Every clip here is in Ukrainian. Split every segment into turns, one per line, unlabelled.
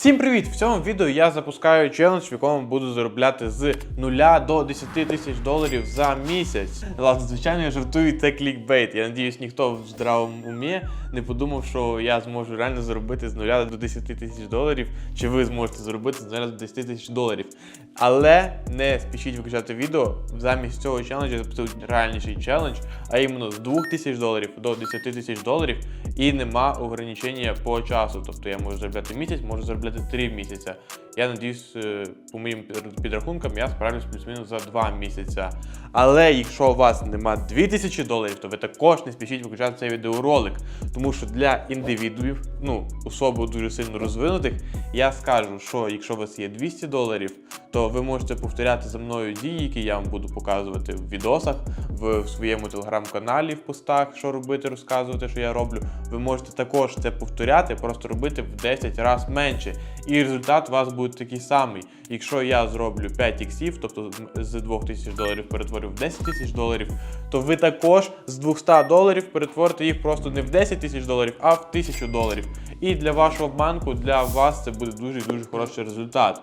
Всім привіт! В цьому відео я запускаю челендж, в якому буду заробляти з 0 до 10 тисяч доларів за місяць. Ладно, звичайно, я жартую, це клікбейт. Я надіюсь, ніхто в здравому умі не подумав, що я зможу реально заробити з 0 до 10 тисяч доларів, чи ви зможете заробити з 0 до 10 тисяч доларів. Але не спішіть виключати відео. Замість цього челенджу я запустив реальніший челендж, а іменно з 2 тисяч доларів до 10 тисяч доларів, і нема ограничення по часу. Тобто я можу заробляти місяць, можу заробляти 3 місяця. Я надіюсь, е, по моїм підрахункам, я справлюсь плюс-мінус за 2 місяця. Але якщо у вас нема 2000 доларів, то ви також не спішіть виключати цей відеоролик. Тому що для індивідуїв, ну, особо дуже сильно розвинутих, я скажу, що якщо у вас є 200 доларів, то ви можете повторяти за мною дії, які я вам буду показувати в відосах, в своєму телеграм-каналі, в постах, що робити, розказувати, що я роблю. Ви можете також це повторяти, просто робити в 10 разів менше. І результат у вас буде такий самий. Якщо я зроблю 5 іксів, тобто з 2000 доларів перетворю в 10 тисяч доларів, то ви також з 200 доларів перетворите їх просто не в 10 тисяч доларів, а в 1000 доларів. І для вашого банку, для вас це буде дуже дуже хороший результат.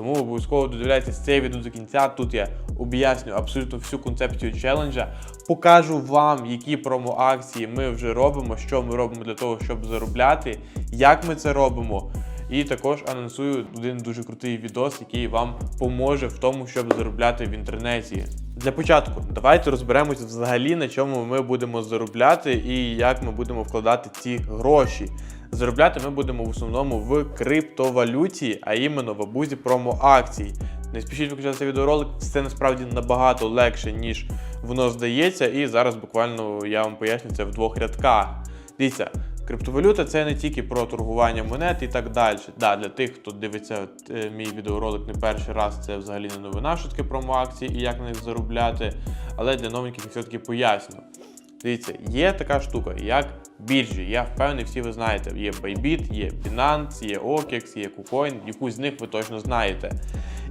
Тому обов'язково додивляйтесь цей відео до кінця. Тут я об'ясню абсолютно всю концепцію челенджа. Покажу вам, які промо-акції ми вже робимо, що ми робимо для того, щоб заробляти, як ми це робимо. І також анонсую один дуже крутий відос, який вам поможе в тому, щоб заробляти в інтернеті. Для початку, давайте розберемося взагалі, на чому ми будемо заробляти і як ми будемо вкладати ці гроші. Заробляти ми будемо в основному в криптовалюті, а іменно в абузі промо-акцій. Не спішіть виключати відеоролик, це насправді набагато легше, ніж воно здається, і зараз буквально я вам поясню це в двох рядках. Дивіться, криптовалюта це не тільки про торгування монет і так далі. Да, для тих, хто дивиться е, мій відеоролик не перший раз, це взагалі не новина, що таке промо-акції і як на них заробляти. Але для новеньких я все-таки поясню. Дивіться, є така штука, як біржі. Я впевнений, всі ви знаєте. Є Bybit, є Binance, є OKEX, є KuCoin, якусь з них ви точно знаєте.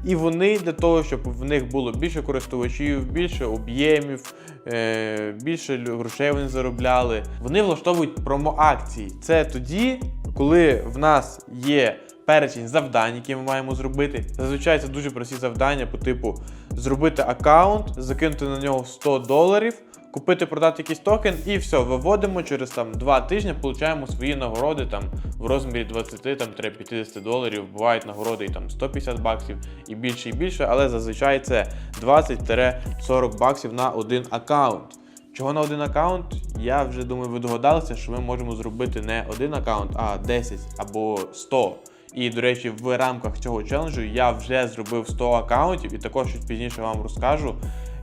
І вони для того, щоб в них було більше користувачів, більше об'ємів, е, більше грошей вони заробляли. Вони влаштовують промо-акції. Це тоді, коли в нас є перечень завдань, які ми маємо зробити. Зазвичай це дуже прості завдання по типу зробити аккаунт, закинути на нього 100 доларів. Купити, продати якийсь токен і все, виводимо через там 2 тижні, получаємо свої нагороди там в розмірі 20 там 50 доларів. Бувають нагороди і там 150 баксів і більше і більше, але зазвичай це 20-40 баксів на один аккаунт. Чого на один аккаунт? Я вже думаю, ви догадалися, що ми можемо зробити не один аккаунт, а 10 або 100. І, до речі, в рамках цього челенджу я вже зробив 100 аккаунтів, і також чуть пізніше вам розкажу,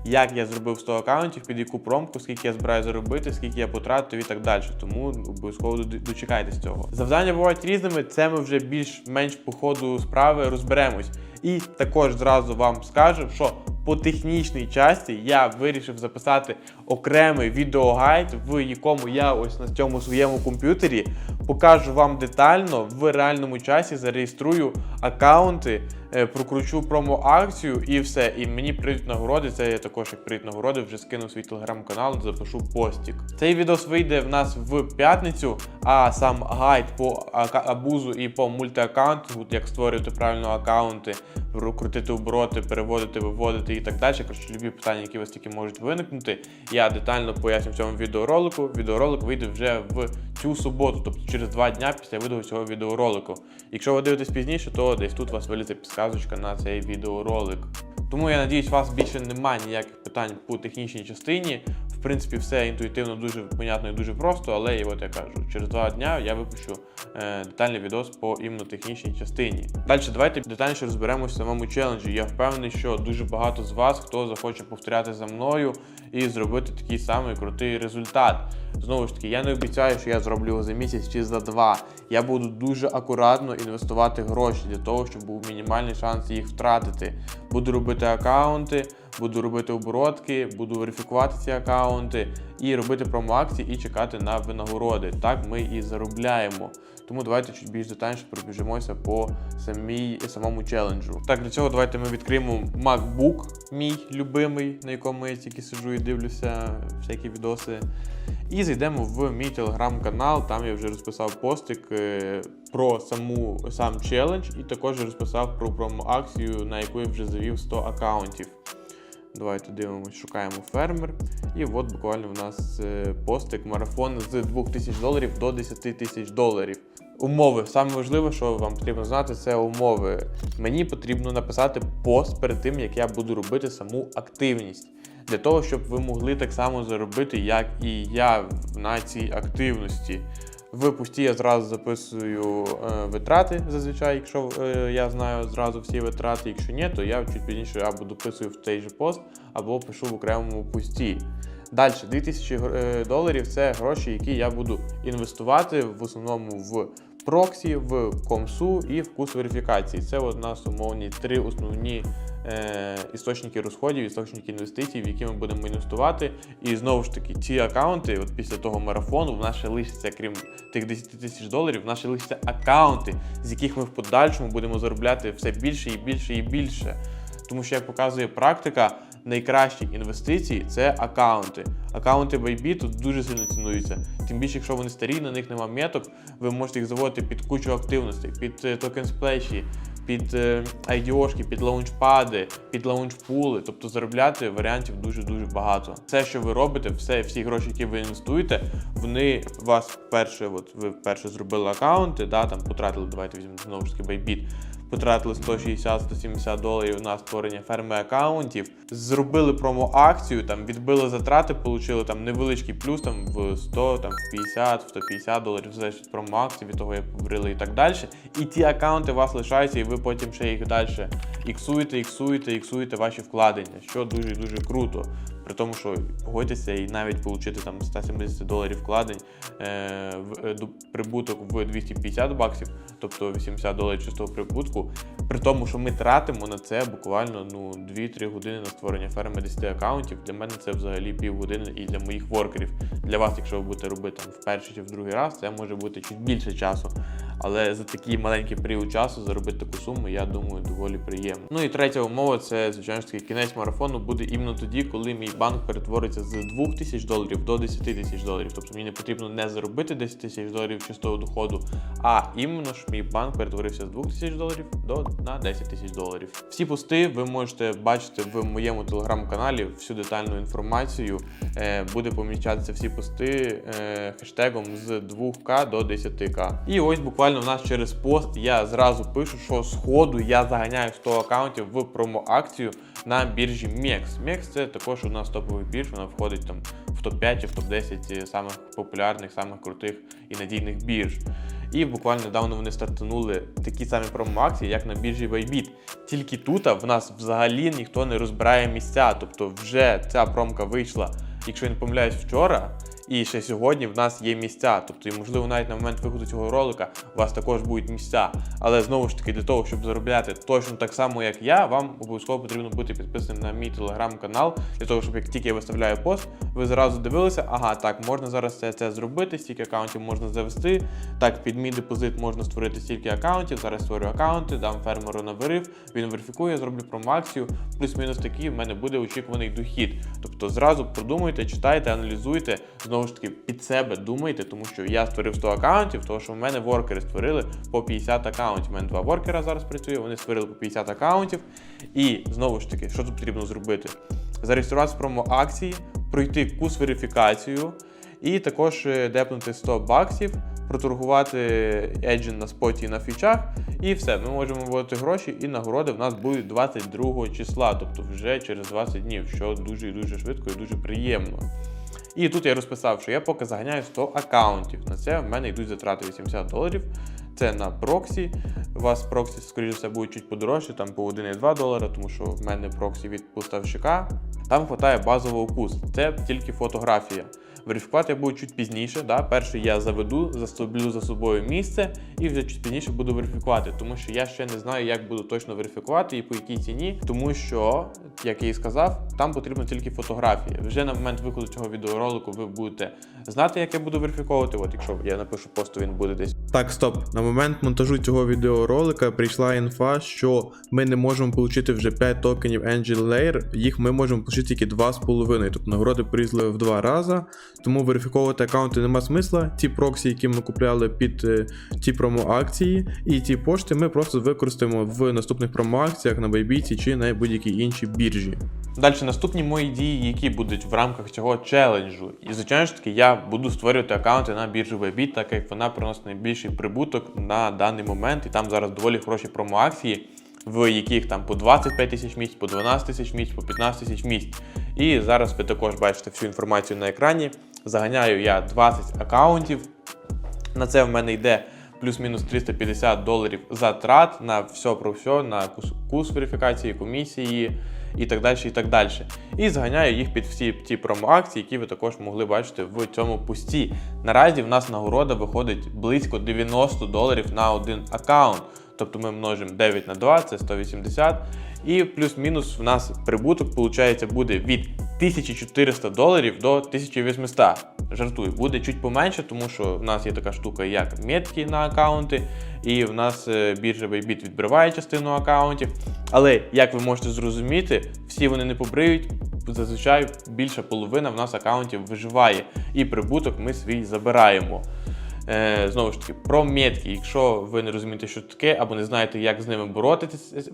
як я зробив 100 аккаунтів, під яку промку, скільки я збираю заробити, скільки я потратив і так далі. Тому обов'язково до- дочекайтесь цього. Завдання бувають різними, це ми вже більш-менш по ходу справи розберемось. І також зразу вам скажу, що по технічній часті я вирішив записати окремий відеогайд, в якому я ось на цьому своєму комп'ютері покажу вам детально в реальному часі, зареєструю аккаунти, е, прокручу промо-акцію і все. І мені прийдуть нагороди. Це я також як прийдуть нагороди, вже скину свій телеграм-канал, запишу постік. Цей відос вийде в нас в п'ятницю, а сам гайд по абузу і по мультиаккаунтингу, як створювати правильно аккаунти, крутити обороти, переводити, виводити і так далі. Коротше, любі питання, які у вас тільки можуть виникнути. Я детально поясню в цьому відеоролику. Відеоролик вийде вже в цю суботу, тобто через два дня після виду цього відеоролику. Якщо ви дивитесь пізніше, то десь тут у вас вилізе підсказочка на цей відеоролик. Тому я надіюсь, у вас більше немає ніяких питань по технічній частині. Принципі, все інтуїтивно, дуже понятно і дуже просто, але і от я кажу, через два дня я випущу е, детальний відос по іменно технічній частині. Далі давайте детальніше розберемося в самому челенджі. Я впевнений, що дуже багато з вас, хто захоче повторяти за мною і зробити такий самий крутий результат. Знову ж таки, я не обіцяю, що я зроблю його за місяць чи за два. Я буду дуже акуратно інвестувати гроші для того, щоб був мінімальний шанс їх втратити. Буду робити аккаунти, буду робити оборотки, буду верифікувати ці аккаунти і робити промо-акції і чекати на винагороди. Так ми і заробляємо. Тому давайте чуть більш детальніше пробіжимося по самій, самому челенджу. Так, для цього давайте ми відкриємо MacBook, мій любимий, на якому я тільки сиджу і дивлюся всякі відоси. І зайдемо в мій телеграм-канал. Там я вже розписав постик е, про саму сам челендж, і також розписав про промо-акцію, на яку я вже завів 100 аккаунтів. Давайте дивимось, шукаємо фермер. І от буквально в нас е, постик марафон з 2000 доларів до 10 тисяч доларів. Умови. Саме важливе, що вам потрібно знати, це умови. Мені потрібно написати пост перед тим, як я буду робити саму активність. Для того, щоб ви могли так само заробити, як і я на цій активності. В пості я зразу записую е, витрати зазвичай, якщо е, я знаю зразу всі витрати. Якщо ні, то я чуть пізніше або дописую в той же пост, або пишу в окремому пості. Далі, 2000 е, доларів це гроші, які я буду інвестувати в основному в проксі, в комсу і в курс верифікації. Це от нас умовні три основні істочники розходів, істочники інвестицій, в які ми будемо інвестувати. І знову ж таки, ці аккаунти, от після того марафону, в нас ще лишиться, крім тих 10 тисяч доларів, в нас ще лишаться аккаунти, з яких ми в подальшому будемо заробляти все більше і більше і більше. Тому що, як показує практика, найкращі інвестиції це аккаунти. Аккаунти Bybit дуже сильно цінуються. Тим більше, якщо вони старі, на них нема меток, ви можете їх заводити під кучу активностей, під е, токен сплеші, під айдіошки, IDO-шки, під лаунчпади, під лаунчпули, тобто заробляти варіантів дуже-дуже багато. Все, що ви робите, все, всі гроші, які ви інвестуєте, вони вас перше, от ви перше зробили аккаунти, да, там потратили, давайте візьмемо знову ж таки Bybit, потратили 160-170 доларів на створення ферми аккаунтів, зробили промо-акцію, там відбили затрати, отримали там невеличкий плюс там в 100, там в 50, в 150 доларів, залежить від промо-акції, від того, як говорили і так далі. І ті аккаунти у вас лишаються, і ви потім ще їх далі іксуєте, іксуєте, іксуєте ваші вкладення, що дуже дуже круто. При тому, що погодьтеся і навіть отримати там 170 доларів вкладень е, в е, прибуток в 250 баксів, тобто 80 доларів чистого прибутку. При тому, що ми тратимо на це буквально ну 2-3 години на створення ферми 10 аккаунтів. Для мене це взагалі півгодини і для моїх воркерів. Для вас, якщо ви будете робити там в перший чи в другий раз, це може бути чуть більше часу. Але за такий маленький період часу заробити таку суму, я думаю, доволі приємно. Ну і третя умова це, звичайно ж таки, кінець марафону буде іменно тоді, коли мій банк перетвориться з 2 тисяч доларів до 10 тисяч доларів. Тобто мені не потрібно не заробити 10 тисяч доларів чистого доходу, а іменно ж мій банк перетворився з 2 тисяч доларів до на 10 тисяч доларів. Всі пости ви можете бачити в моєму телеграм-каналі всю детальну інформацію. Е, буде помічатися всі пости е, хештегом з 2К до 10К. І ось буквально в нас через пост я зразу пишу, що з ходу я заганяю 100 аккаунтів в промо-акцію на біржі MEX. MEX це також у нас топовий бірж, вона входить там в топ-5 чи в топ-10 самих популярних, самих крутих і надійних бірж. І буквально недавно вони стартанули такі самі промо-акції, як на біржі Bybit. Тільки тут в нас взагалі ніхто не розбирає місця. Тобто вже ця промка вийшла, якщо я не помиляюсь, вчора. І ще сьогодні в нас є місця. Тобто, і, можливо, навіть на момент виходу цього ролика у вас також будуть місця. Але знову ж таки, для того, щоб заробляти точно так само, як я, вам обов'язково потрібно бути підписаним на мій телеграм-канал, для того, щоб як тільки я виставляю пост, ви зразу дивилися, ага, так, можна зараз це, це зробити, стільки аккаунтів можна завести. Так, під мій депозит можна створити стільки аккаунтів. Зараз створю аккаунти, дам фермеру на вирив, він верифікує, зроблю промоакцію, плюс-мінус такий в мене буде очікуваний дохід. Тобто зразу продумуйте, читайте, аналізуйте, знову ж таки під себе думайте, тому що я створив 100 аккаунтів, тому що в мене воркери створили по 50 аккаунтів. У мене два воркера зараз працює, вони створили по 50 аккаунтів. І знову ж таки, що тут потрібно зробити? Зареєструватися в промо-акції, пройти курс верифікацію і також е, депнути 100 баксів, проторгувати еджін на споті і на фічах, і все. Ми можемо вводити гроші, і нагороди в нас будуть 22 числа, тобто вже через 20 днів, що дуже і дуже швидко і дуже приємно. І тут я розписав, що я поки заганяю 100 аккаунтів. На це в мене йдуть затрати 80 доларів. Це на проксі. У вас проксі, скоріше все, буде чуть подорожче, там по 1,2 долара, тому що в мене проксі від поставщика. Там вистачає базового укус. Це тільки фотографія. Верифікувати я буду чуть пізніше. Да? Перший я заведу, застублю за собою місце і вже чуть пізніше буду верифікувати, тому що я ще не знаю, як буду точно верифікувати і по якій ціні, тому що, як я і сказав, Там потрібно тільки фотографії. Вже на момент виходу цього відеоролику ви будете знати, як я буду верифіковувати. От якщо я напишу пост, то він буде десь.
Так, стоп. На момент монтажу цього відеоролика прийшла інфа, що ми не можемо отримати вже 5 токенів Angel Layer, їх ми можемо отримати тільки 2,5. Тобто нагороди порізали в 2 рази, тому верифіковувати аккаунти нема смисла. Ті проксі, які ми купляли під е, ті промо-акції, і ті пошти ми просто використаємо в наступних промо-акціях на Bybit чи на будь-якій іншій біржі.
Далі наступні мої дії, які будуть в рамках цього челенджу. І звичайно ж таки, я буду створювати аккаунти на біржі Bybit, так як вона приносить найбільший прибуток на даний момент. І там зараз доволі хороші промо-акції, в яких там по 25 тисяч місць, по 12 тисяч місць, по 15 тисяч місць. І зараз ви також бачите всю інформацію на екрані. Заганяю я 20 аккаунтів. На це в мене йде плюс-мінус 350 доларів затрат на все про все, на курс верифікації, комісії і так далі. І так далі. І зганяю їх під всі ті промо-акції, які ви також могли бачити в цьому пусті. Наразі в нас нагорода виходить близько 90 доларів на один аккаунт. Тобто ми множимо 9 на 2, це 180. І плюс-мінус в нас прибуток, виходить, буде від 1400 доларів до 1800. Жартую, буде чуть поменше, тому що в нас є така штука, як метки на аккаунти, і в нас е, біржа Bybit відбриває частину аккаунтів. Але як ви можете зрозуміти, всі вони не побриють. Зазвичай більша половина в нас аккаунтів виживає, і прибуток ми свій забираємо. Е, знову ж таки, про метки. Якщо ви не розумієте, що таке, або не знаєте, як з ними боротися,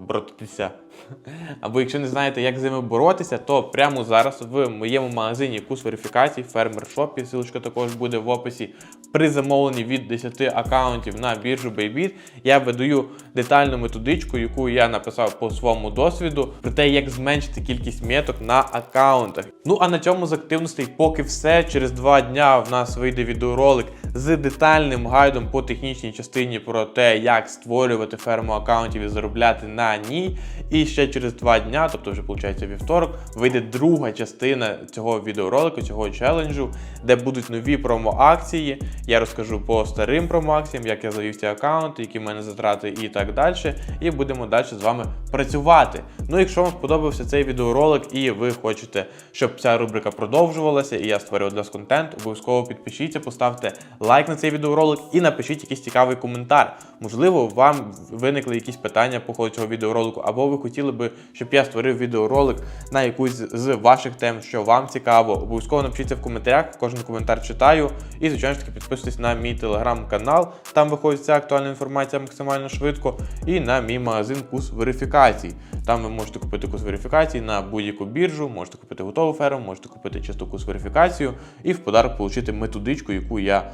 боротися. Або якщо не знаєте, як з ними боротися, то прямо зараз в моєму магазині курс верифікацій, фермер шопі, ссылочка також буде в описі. При замовленні від 10 аккаунтів на біржу Bybit я видаю детальну методичку, яку я написав по своєму досвіду, про те, як зменшити кількість меток на аккаунтах. Ну а на цьому з активностей поки все. Через два дня в нас вийде відеоролик з детальним гайдом по технічній частині про те, як створювати ферму аккаунтів і заробляти на ній. І ще через два дня, тобто вже виходить вівторок, вийде друга частина цього відеоролику, цього челенджу, де будуть нові промо-акції. Я розкажу по старим промо-акціям, як я завів ці аккаунти, які в мене затрати і так далі. І будемо далі з вами працювати. Ну, якщо вам сподобався цей відеоролик і ви хочете, щоб ця рубрика продовжувалася, і я створював для вас контент, обов'язково підпишіться, поставте лайк на цей відеоролик і напишіть якийсь цікавий коментар. Можливо, вам виникли якісь питання по ходу цього відеоролику, або ви хотіли би, щоб я створив відеоролик на якусь з ваших тем, що вам цікаво. Обов'язково напишіть в коментарях, кожен коментар читаю. І, звичайно ж таки, підписуйтесь на мій телеграм-канал, там виходить вся актуальна інформація максимально швидко. І на мій магазин курс верифікацій. Там ви можете купити курс верифікації на будь-яку біржу, можете купити готову ферму, можете купити чисту курс верифікацію і в подарок отримати методичку, яку я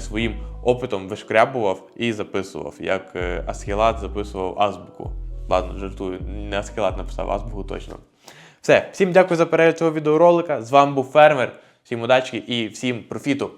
своїм опитом вишкрябував і записував, як е, Асхілат записував азбуку. Ладно, жартую, не Асхілат написав азбуку точно. Все, всім дякую за перегляд цього відеоролика. З вами був фермер. Всім удачі і всім профіту!